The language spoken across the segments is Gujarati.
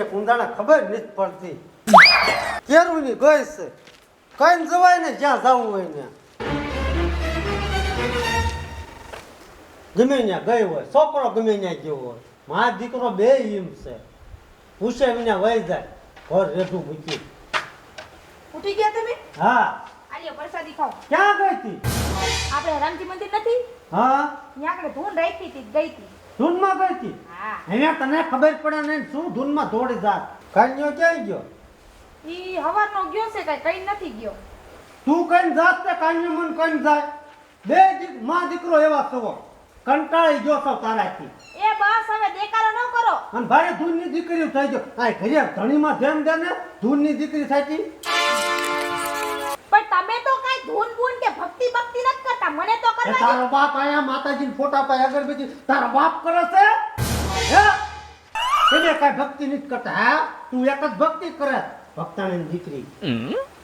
હશે કુંદાને ખબર નથી પડતી. કેરુની ગઈ છે. કઈ જવાય ને જ્યાં જવું હોય ને ગમે ત્યાં ગઈ હોય છોકરો ગમે ત્યાં ગયો હોય મા દીકરો બે હિમ છે. પૂછે વિના વહી જાય ઘર રેઠું મૂકી ઉઠી ગયા તમે? હા. આલિયો પ્રસાદી ખાઓ. ક્યાં ગઈ હતી? આપણે રામજી મંદિર નથી? હા. ત્યાં આગળ ધૂન રાખી હતી ગઈ હતી. ધૂનમાં ગઈ હતી. અહીંયા તને ખબર પડે ને શું ધૂનમાં દોડી જાત. કાન્યો ક્યાં ગયો? ઈ હવારનો ગયો છે કઈ કઈ નથી ગયો. તું કઈ જાત તે કાન્યો મન કઈ જાય? બે માં દીકરો એવા સવો કંટાળી ગયો છો તારાથી. એ બસ હવે દેકારો ન કરો. અને ભાઈ ધૂનની દીકરી થઈ ગયો. આ ઘરે ધણીમાં ધ્યાન દે ને ધૂનની દીકરી થાતી પણ તમે તો કઈ ધૂન બૂન કે ભક્તિ ભક્તિ નથી કરતા. મને તો કરવા દે. તારો બાપ આયા માતાજીના ફોટા પાસે અગરબત્તી તારો બાપ કરે છે? હે? એને કાઈ ભક્તિ નથી કરતા. હા? તું એક જ ભક્તિ કરે. ભક્તાની દીકરી.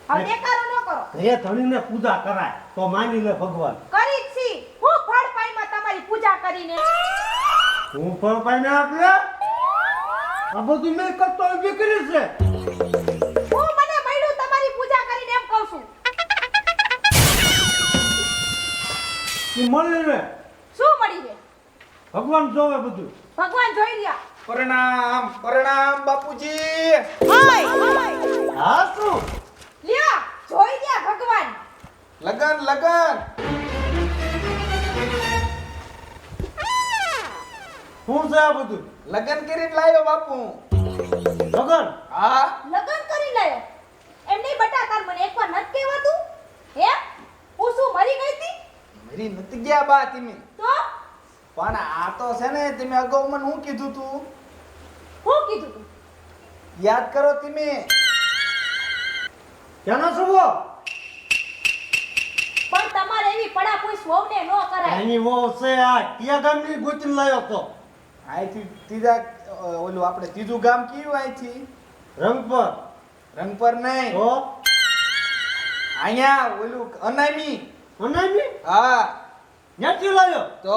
હવે દેકારો ન કરો. ઘરે ધણીને પૂજા કરાય. તો માની લે ભગવાન. કરી છી. હું ફળ પાઈમાં તમારી પૂજા કરીને. હું પણ પાઈને આપલે? આ બધું મેં કરતો દીકરી છે. એ મળી રે શું મળી છે? ભગવાન જોવે બધું. ભગવાન જોઈ રહ્યા. પ્રણામ પ્રણામ બાપુજી. હા શું? લ્યા જોઈ ગયા ભગવાન. લગન લગન. શું છે આ બધું? લગન કરીને લાવ્યો બાપુ. ભગવાન હા. લગન કરી લાયો. એમ નહીં બટા તાર મને એકવાર નત કહેવાતું હે હું શું મરી ગઈ હતી મરી નથી ગયા બા તમે. તો? પણ આ તો છે ને તમે અગાઉ મને શું કીધું તું? હું કીધું તું? યાદ કરો તમે. કેનો સુવો પણ તમારે એવી પડાપુઈ સ્વને ન કરાય. એની વો છે આ ક્યાં ગામની ગોચીને લાયો તો. અહીંથી ત્રીજા ઓલું આપણે ત્રીજું ગામ કયું અહીંથી રંગપર. રંગપર નહીં. તો? અહીંયા ઓલું અનામી. અનામી હા. ક્યાંથી લાયો તો?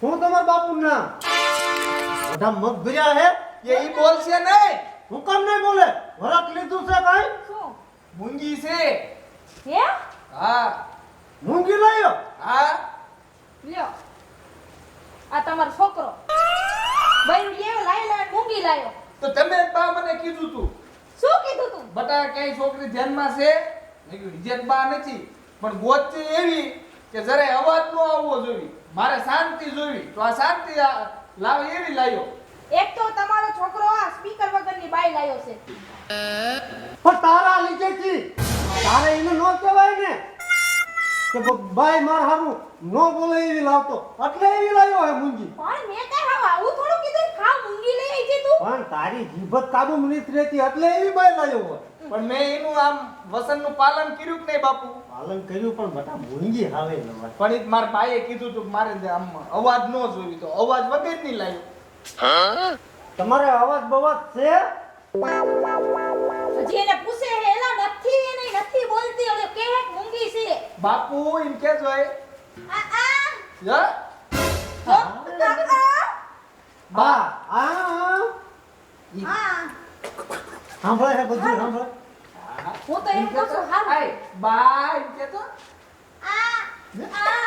હું તમારા બાપુ ના બધા મગ ભર્યા હે એ ઈ બોલશે નહીં. હું કામ નહીં બોલે? વરખ લીધું છે કઈ? શું? મૂંગી છે. હે? હા. મૂંગી લાવ્યો? હા. લ્યો. આ તમારો છોકરો. બૈરું લેવો લાઈ લાઈ મૂંગી લાવ્યો તો તમે બા મને કીધું તું. શું કીધું તું? બટા કઈ છોકરી ધ્યાનમાં છે? મેં કીધું ઇજ્જત બા નથી પણ ગોતતી એવી કે જરાય અવાજ ન આવવો જોઈએ. મારે શાંતિ જોવી તો આ શાંતિ લાવે એવી લાવ્યો એક તો તમારો છોકરો આ સ્પીકર વગરની બાઈ લાયો છે. પણ તારા લીધે થી તારે એને નો કહેવાય ને. કે ભાઈ માર હારું નો બોલે એવી લાવતો. એટલે એવી લાવ્યો હે મુંગી. પણ મેં કઈ હાવ આવું થોડું કીધું ખાવ મુંગી લઈ આવી તું. પણ તારી જીભત કાબુ નથી રહેતી એટલે એવી બાય લાવ્યો હોય. પણ મેં એનું આમ વસનનું પાલન કર્યું કે નહીં બાપુ? પાલન કર્યું પણ બટા મુંગી હાવે ન પણ એક મારા ભાઈએ કીધું તું મારે આમ અવાજ નો જોવી તો અવાજ વગર નહીં લાવ્યો તમારે અવાજ બવાજ છે? હજી એને પૂછે હે એલા નથી એને નથી બોલતી ઓલો કે મૂંગી છે. બાપુ એમ કે જોય આ આ. ય? બા આ આ. આ સાંભળે છે બધું સાંભળે હું તો એમ કહું છું હારું. બા એમ કે તો આ આ.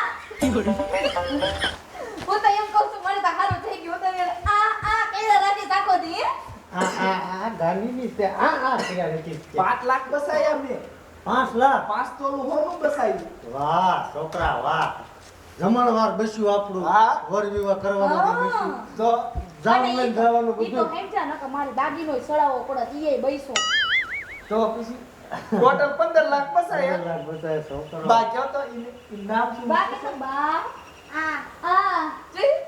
હું તો એમ કહું છું મને તો હારું થઈ ગયું હું તો આ આ કેલા રાખી તાકો દી પાંચ લાખ બસાયા મેં. પાંચ લાખ? પાંચ તોલું હોનું બસાયું. વાહ છોકરા વાહ. જમણવાર બસ્યું આપણું. હા. વર વિવાહ કરવાનું બસ્યું. તો જમણ લઈને જવાનું તો મારે પડે ઈએ બૈસો. તો પછી? ટોટલ પંદર લાખ બસાયા લાખ બધાએ છોકરા. બા કયો તો ઈ- ઈ નામ શું બા કે બા આ આ.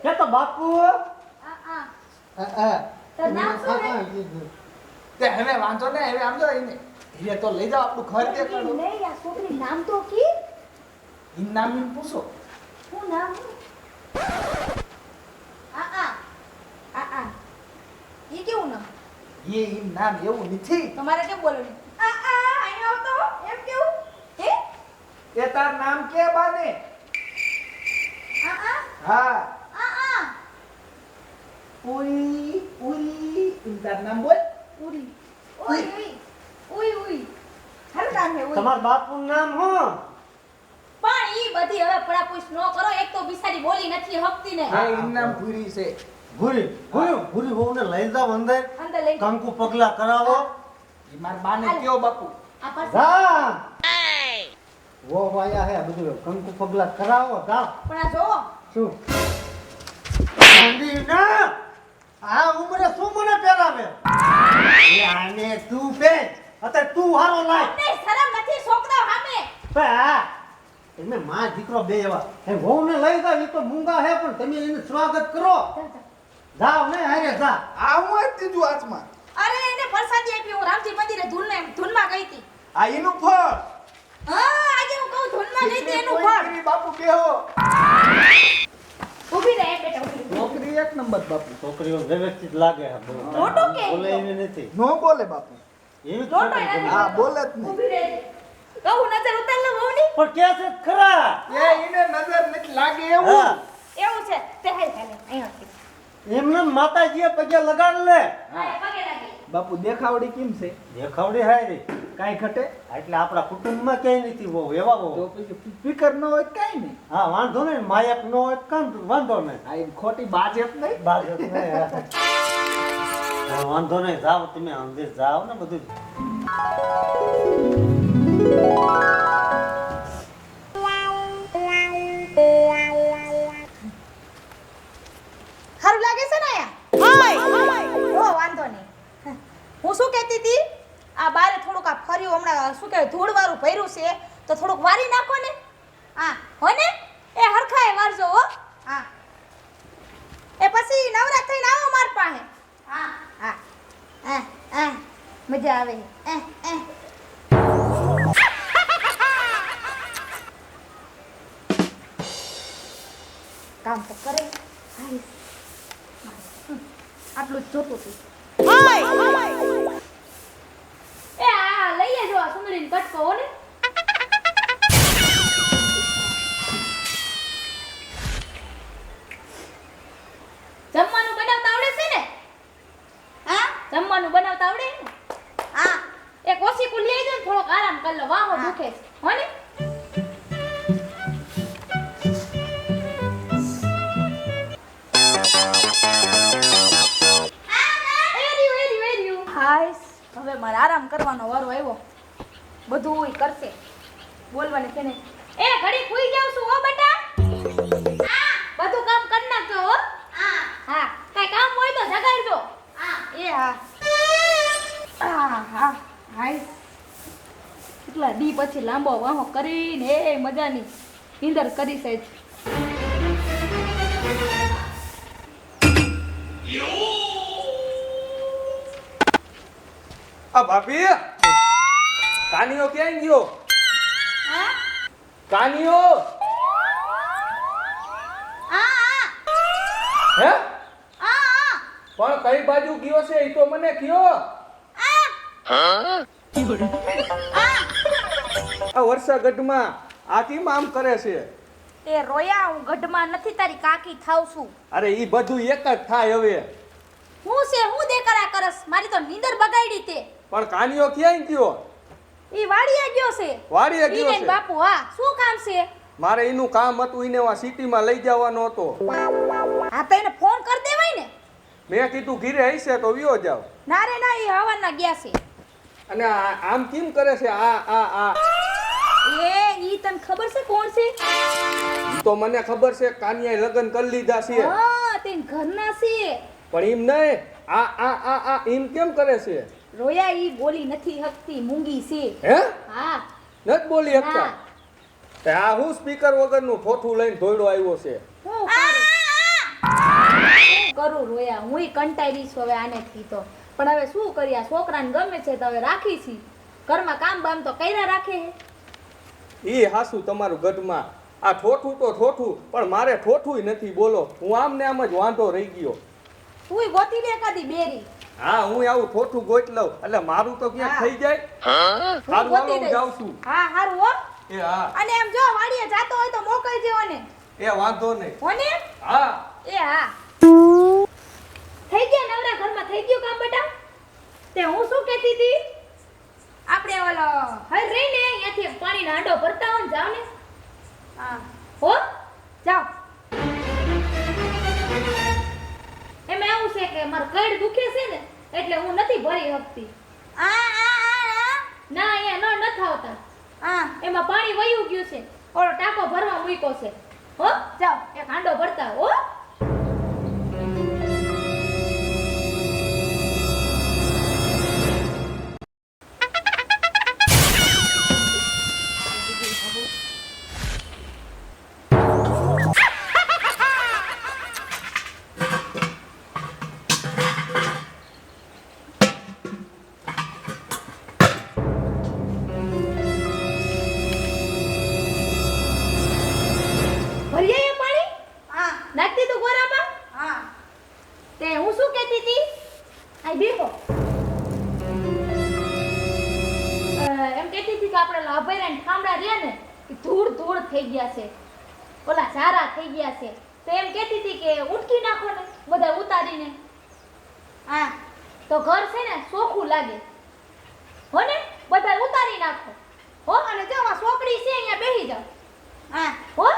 કે તો બાપુ? આ આ. આ, આ. તે હવે વાંધો ને હવે આમ જો એને. એ તો લઈ જાઓ આપણું ઘર દેખાડો. નહીં આ છોકરી નામ તો કી? ઈ નામ પૂછો. શું નામ આ આ. આ આ. ઈ કેવું નામ? એ ઈ નામ એવું નથી. તમારે કેમ બોલવાનું આ આ અહીંયા આવતો એમ કેવું? હે? એ તાર નામ કે બાને? આ આ? હા. Uri. ઉઈ તાર નામ બોલ ઉરી ઉઈ ઉઈ ઉઈ ઉઈ હારું નામ હે ઉઈ તમારા બાપુનું નામ શું પણ ઈ બધી હવે પડાપૂછ ન કરો એક તો બિસારી બોલી નથી હકતી ને હા એનું નામ ભૂરી છે ભૂરી ભૂરી ભૂરી વહુને લઈ જાવ અંદર અંદર લઈ કંકુ પગલા કરાવો ઈ માર બાને કયો બાપુ આ પાસે હા વો વાયા હે બધું કંકુ પગલા કરાવો જા પણ આ જો શું ગાંધી ના આ ઉંમરે શું મને પહેરાવે? આને તું પે અત્યારે તું હારો લાય. તમને શરમ નથી છોકરા સામે. બે આ તમે માં દીકરો બે એવા. એ વહુને લઈ જાવ એ તો મૂંગા હે પણ તમે એને સ્વાગત કરો. જાવ ને હારે જા. આ હું જ ત્રીજું હાથમાં. અરે એને પ્રસાદી આપી હું રામજી મંદિરે ધૂન ધૂનમાં ગઈ હતી. આ એનું ફળ. હા આજે હું કહું ધૂનમાં ગઈ હતી એનું ફળ. બાપુ બેહો ઊભી રહે બેટા એક નંબર બાપુ. છોકરીઓ વ્યવસ્થિત લાગે. મોટો કે? બોલે એવી નથી. નો બોલે બાપુ. એવી છોકરી બોલે. હા બોલે જ નહીં. કહું નજર ઉતાર લો વહુની. પણ કે છે ખરા? એ એને નજર નથી લાગે એવું. એવું છે. તે હાલ હાલે અહીંયાથી એમને માતાજીએ પગે લગાડ લે. હા. બાપુ દેખાવડી કેમ છે? દેખાવડી હારી કાઈ ઘટે? એટલે આપણા કુટુંબમાં ક્યાંય નથી બહુ એવા તો બહુ પછી ફિકર ન હોય કાઈ નહીં. હા વાંધો નહીં માયક ન હોય કામ વાંધો નહીં. આ ખોટી બાજેત નહીં? બાજેત નહીં. હા, વાંધો નહીં જાઓ તમે અંદર જાઓ ને બધું. હું શું કહેતી હતી? આ બારે થોડુંક આ ફર્યું હમણાં શું કહેવાય ધૂળવાળું ભર્યું છે તો થોડુંક વારી નાખો ને. હા હો ને? એ હરખાય વારજો હો. હા. એ પછી નવરા થઈને આવો માર પાસે. હા. હા. હા હા. મજા આવે. એ એ કામ તો કરે. આટલું જ જોતું હતું આ કટકો હો ને બોલવાની છે ને. એ ઘડી ખુઈ જાવ છું હો બેટા. બધું કામ કરી નાખજો હો. હા. કઈ કામ હોય તો જગાડજો. એ હા. હા હા હાય. કેટલા દી પછી લાંબો વાહો કરીને એ મજાની નીંદર કરી છે. આ ભાભી કાનીઓ ક્યાં ગયો? હા કાનિયો! હે? પણ કઈ બાજુ ગયો છે એ તો મને કયો? આ વર્ષાગઢમાં આ કેમ આમ કરે છે. એ રોયા હું ગઢમાં નથી તારી કાકી થાવ છું. અરે ઈ બધું એક જ થાય હવે. હું છે હું દેકરા કરસ મારી તો નીંદર બગાડી તે. પણ કાનિયો ક્યાં ગયો? ઈ વાડિયા ગયો છે. વાડીએ ઈ ગયો છે. બાપુ હા શું કામ છે? મારે એનું કામ હતું એને આ સિટીમાં લઈ જવાનો હતો. હા તો એને ફોન કરી દેવાય ને. મેં કીધું ઘીરે હશે તો વિયો જાવ. ના રે ના એ હવાના ગયા છે. અને આમ કેમ કરે છે? આ આ આ. એ ઈ તને ખબર છે કોણ છે? ઈ તો મને ખબર છે કાનિયાએ લગ્ન કરી લીધા છે. હા તે ઘરના છે. પણ એમ નહીં આ આ આ આ એમ કેમ કરે છે? રોયા ઈ બોલી નથી હકતી મૂંગી છે. હે? હા. નથી બોલી હકતો? તે આ હું સ્પીકર વગરનું ફોઠું લઈને ધોયડો આવ્યો છે. કરું? રોયા? હું કંટાળી છું હવે આનેથી તો. પણ હવે શું કર્યા છોકરાને ગમે છે તો હવે રાખી છી. ઘરમાં કામ બામ તો કર્યા રાખે હે ઈ હાસુ તમારું ગઢમાં. આ ઠોઠું તો ઠોઠું પણ મારે ઠોઠું નથી. બોલો હું આમ ને આમ જ વાંધો રહી ગયો. તું ગોતી લે એકાદી બેરી. હા હું આવું ખોટું ગોત લઉં. એટલે મારું તો ક્યાંક થઈ જાય. હારું હાલો હું જાઉં છું. હા હારું હો. એ હા. અને એમ જો વાડીએ જાતો હોય તો મોકલજો ને એ વાંધો નહીં. કોને હા. એ હા. થઈ ગયા નવરા ઘરમાં? થઈ ગયું કામ બેટા? તે હું શું કહેતી હતી? આપણે ઓલો હર રહીને અહીંયાથી પાણીના આંડો ભરતા હોય ને જાવ ને હા. હો જાવ. એવું છે કે મારું કડ દુખે છે ને એટલે હું નથી ભરી શકતી ના એ ન નથી આવતા. આ એમાં પાણી વયું ગયું છે. ઓલો ટાંકો ભરવા મૂક્યો છે. હો જાઓ. એક હાંડો ભરતા હો. તો ઘર છે ને ચોખ્ખું લાગે. હો ને? બધા ઉતારી નાખો. હો? અને જો આ સોકડી છે અહીંયા બેહી જાવ હા. હો?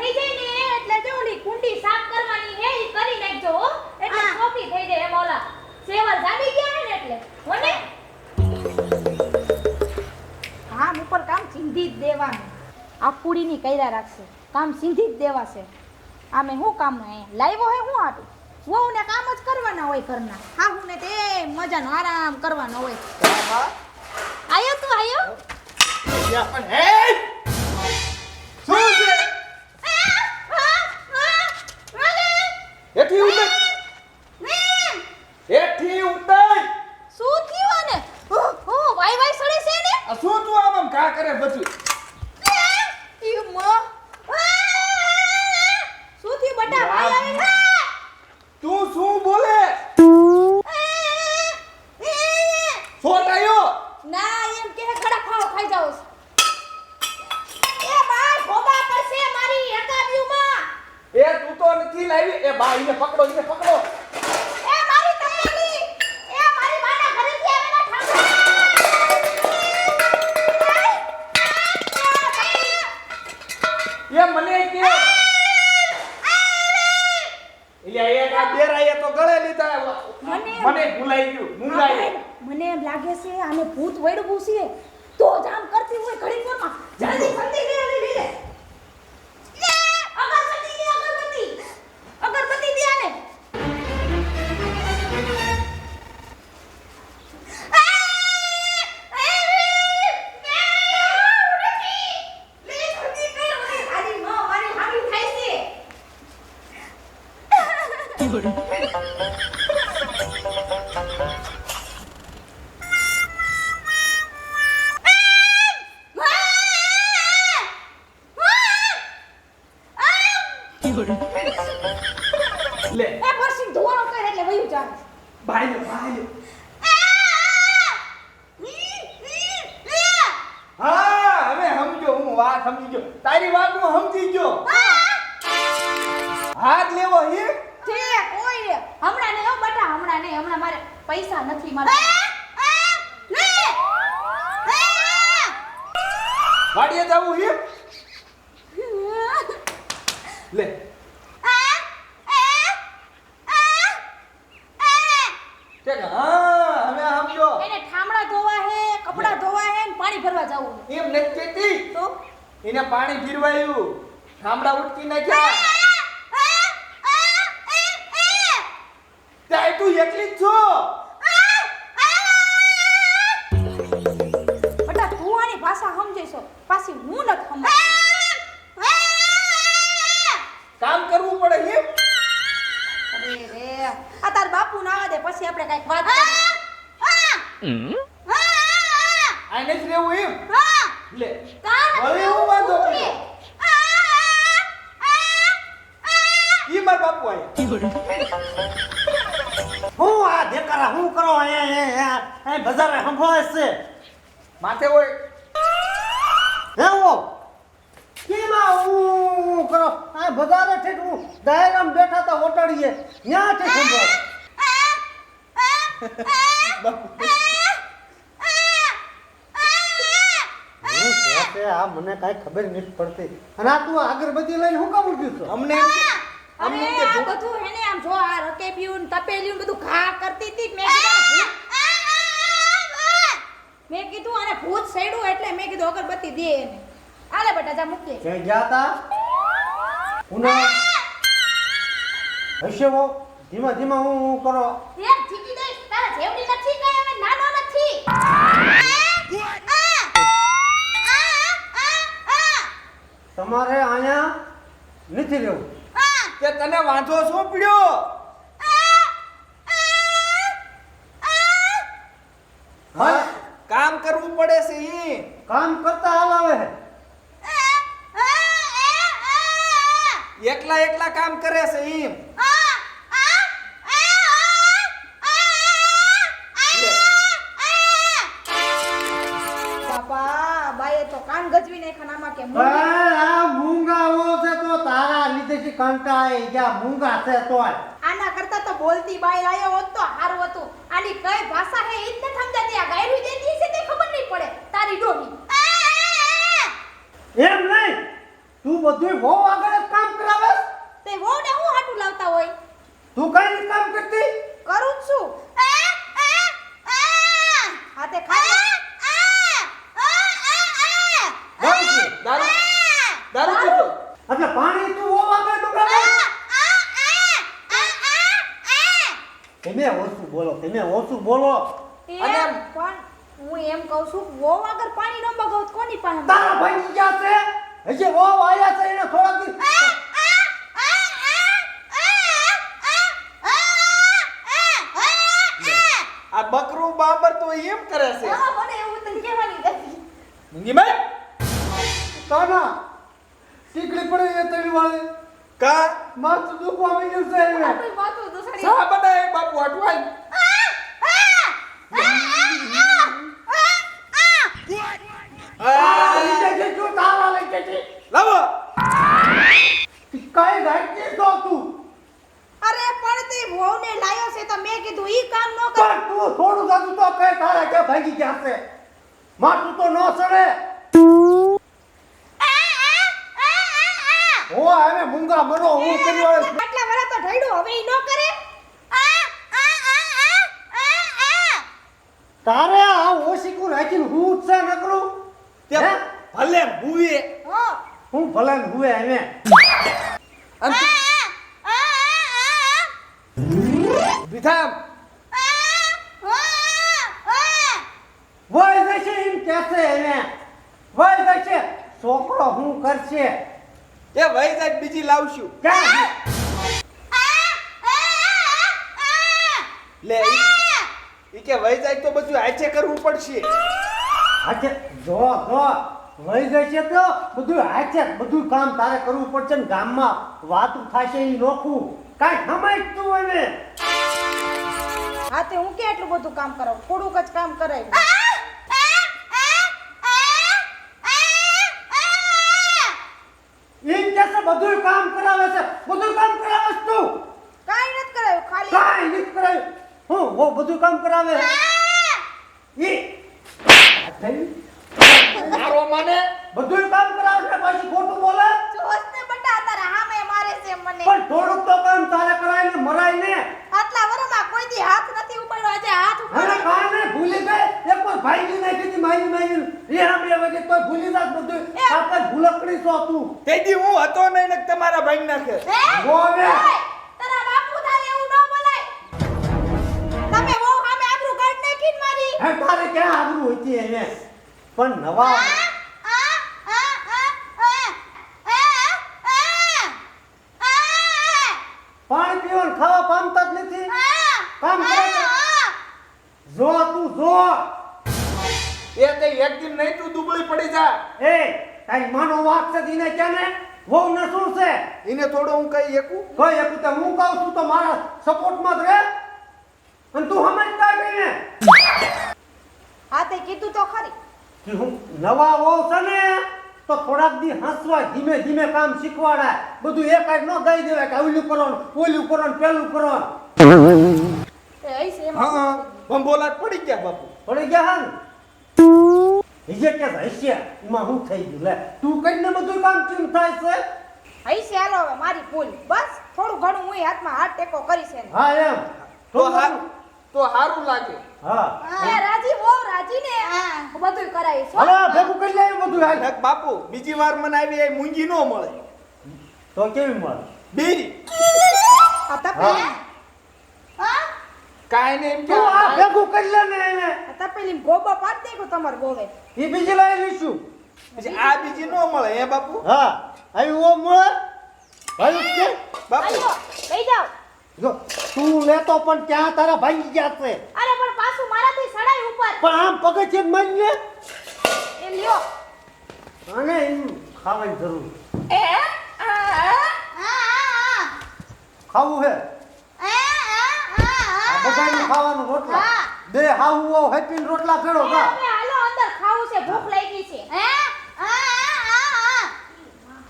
થઈ જાય ને એટલે જો ઓલી કુંડી સાફ કરવાની હે ઈ કરી નાખજો હો. એટલે ચોખ્ખી થઈ જાય એમ ઓલા. સેવલ જામી ગયા ને એટલે. હો સિંધી જ દેવાનું. આ કુડીની કર્યા રાખશે. કામ સિંધી જ દેવાશે. આમે શું કામ લાવ્યો હે હું આટું? વહુને કામ જ કરવાના હોય ઘરના. હા હું ને તે મજાનો આરામ કરવાનો હોય. આયો તું આયો? પણ હે! લાવી એ બા એને પકડો એને પકડો. પૈસા નથી મળતા. વાડીએ જવું હે? લે. એને ઠામડા ધોવા હે કપડા ધોવા હે ને પાણી ભરવા જવું એમ નથી કહેતી. તો? એને પાણી પીરવાયું ઠામડા ઉટકી નાખ્યા. પછી આપણે કંઈક વાત કરીએ આ નથી રહેવું એમ? લે. હવે હું વાંધો પડ્યો ઈ માર બાપુ આયા. હું આ દેકારા હું કરો? અહીંયા અહીંયા બજારે સંભળાય છે. માથે હોય. હે ઓ કેમાં હું કરો? આ બજારે છે હું ડાયરામ બેઠા તા ઓટડીએ ત્યાં છે આ મને કઈ ખબર નથી પડતી. અને આ તું અગરબત્તી લઈને હું કામ ઉઠ્યું છું? અમને અમને કે જો- બધું હેને આમ જો આ રકેબ્યું ને તપેલ્યું બધું ઘા કરતી હતી મેં કીધું મેં કીધું આને ભૂત સડ્યું એટલે મેં કીધું અગરબત્તી દે એને. આલે બટા જા મૂકે દે. ગયા તા? ઉના હશે વો. ધીમા ધીમા હું હું કરો. એક જીકી તમારે અહીંયા નથી રહેવું. કે તને વાંધો શું પડ્યો? હા. કામ કરવું પડે છે ઈ કામ કરતા હાલ આવે છે એકલા એકલા કામ કરે છે ઈ. બાપા બાએ તો કાન ગજવી નાખ્યા આમાં કે લીધેથી કંટાળી ગયા મૂંગા છે તોય. આના કરતા તો બોલતી બાઈ લાયો હોત તો હારું હતું. આની કઈ ભાષા હે ઈ જ નથી સમજાતી. આ ગાયરું દેતી છે તે ખબર નહીં પડે. તારી ડોહી. એમ નહીં. તું બધું બહુ આગળ કામ કરાવે? તે તે વહુને હું હાટું લાવતા હોય? તું કઈ નથી કામ કરતી કરું જ છું હા તે ખાઈ દારૂ પી. દારૂ દારૂ પીતો એટલે પાણી તું બહુ આગળ ડૂબાવે તમે ઓછું બોલો તમે ઓછું બોલો એ અને પણ હું એમ કહું છું વહુ આગળ પાણી ન મગાવું તો કોની પાસે તારા ભાઈ ક્યાં છે હજી બહુ આયા છે એને થોડાક દી આ બકરું બાબર તો એમ કરે છે હા, મને એવું તને કહેવાની નથી મુંગીભાઈ કાના ટીકડી પડે એ તળી વાળે કા માથું દુખવા માંડ્યું છે એને આપણું માથું દુસરી સા બનાય બાપુ હટવાય તારા લીધે છે શું તારા લીધે છે લાવો કઈ ગાઈડતી તો તું અરે પણ તે વહુને લાયો છે તો મેં કીધું ઈ કામ ન કર. પણ તું થોડું જાતું તો કઈ તારા કે ભાગી ગયા છે. માથું તો ન સડે મૂંગા મરો હું કરી વાળે આટલા વરા તો ઢળ્યું. હવે ઈ ન કરે? તારે આ ઓશીકું રાખીને હું જ ન કરું? તે ભલે ભૂવે હું. ભલે હુએ હવે વિધામ. વોય જશે એમ કહેશે એને વોય જશે. છોકરો હું કરશે? એ વહી જાય બીજી લાવશું. લે ઈ- કે વહી જાય તો બધું આચે કરવું પડશે. આચે જો જો વહી જશે તો બધું આચે બધું કામ તારે કરવું પડશે ને ગામમાં. વાત થશે ઈ નોખું. કાંઈ સમજ તું હવે હા તે હું કે એટલું બધું કામ કરાવું? થોડુંક જ કામ કરાય એમ કહેશે બધું કામ કરાવે છે. બધું કામ કરાવે છે તું. કાઈ નથી કરાયું ખાલી. કાઈ નથી કરાયું. હું વો બધું કામ કરાવે ઈ. આ થયું? મારો મને? બધું કામ કરાવે છે પાછી ખોટું બોલે? ને બટા તારા હામે મારે છે મને. પણ થોડુંક તો કામ તારે કરાય ને મરાય ને આટલા વરમાં કોઈ દી હાથ નથી ઉપાડ્યો આજે હાથ હવે ઉપાડ્યો કાને ભૂલી ગઈ એક કોઈ ભાઈ નાખી મારી મારી એ આપણે વખત કોઈ ભૂલી જાત બધું. આપણે ભૂલકડી છો તું તેથી હું હતો નહીં ને તમારા ભાઈ નાખે? બોલે. તારા બાપુ તારે એવું ન બોલાય. તમે બહુ સામે આબરૂ કાઢ નાખી મારી. હે તારે કે આબરૂ હતી એને? પણ નવા પાણી પીવાનું ખાવા પામતા જ નથી કામ કરે છે. જો તું જો એ તે એક દિન નહીં તું દુબળી પડી જા. એ તારી માનો વાત છે દીને ક્યાં ને વહુ ને શું છે. એને થોડો હું કહી એકું? કહી એક તો હું કહું છું તો મારા સપોર્ટમાં જ રહે. અને તું સમજતા કઈ ને હા તે કીધું તો ખરી. કે હું નવા વહુ છે ને તો થોડાક દી હસવા ધીમે ધીમે કામ શીખવાડાય. બધું એક જ ન દઈ દેવાય કે ઓલું કરો ઓલું કરો પેલું કરો હા બોલાટ પડી ગયા બાપુ. પડી ગયા હા ને કે હસ્યા એમાં હું થઈ ગયું લે તું કરીને બધું કામ કેમ થાય છે હઈ હાલો હવે મારી ભૂલ બસ થોડું ઘણું હું હાથમાં હાથ ટેકો કરીશ એને હા એમ. તો હારું તો હારું લાગે. હા. એ રાજી હો રાજી ને. બધું કરાય છે. હવે ભેગું કરી લે બધું હાલ. બાપુ બીજી વાર મને આવી એ મૂંગી ન મળે. તો કેવી મળે? બીરી. આ તપેલી કાંઈ નહીં એમ કે તું આ ભેગું કરી લે ને એને. તપેલી ગોબા પાડ દેખો તમાર ગોવે એ બીજી લઈ લઈશું. પછી આ બીજી ન મળે હે બાપુ? હા આવી ઓ મળે. ભાઈ કે? બાપુ. આયો લઈ જાવ જો તું લેતો પણ ત્યાં તારા ભાંગી ગયા છે. અરે પણ પાછું મારાથી સડાઈ ઉપર. પણ આમ પગથિયે છે મારી લે એ લ્યો. અને એમ ખાવાની જરૂર. એ આ ખાવું હે? આ બધાયનું ખાવાનું રોટલા. બે હાવું આવ હેપી રોટલા ફેરો કા હાલો અંદર ખાવું છે ભૂખ લાગી છે.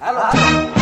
હાલો હાલો.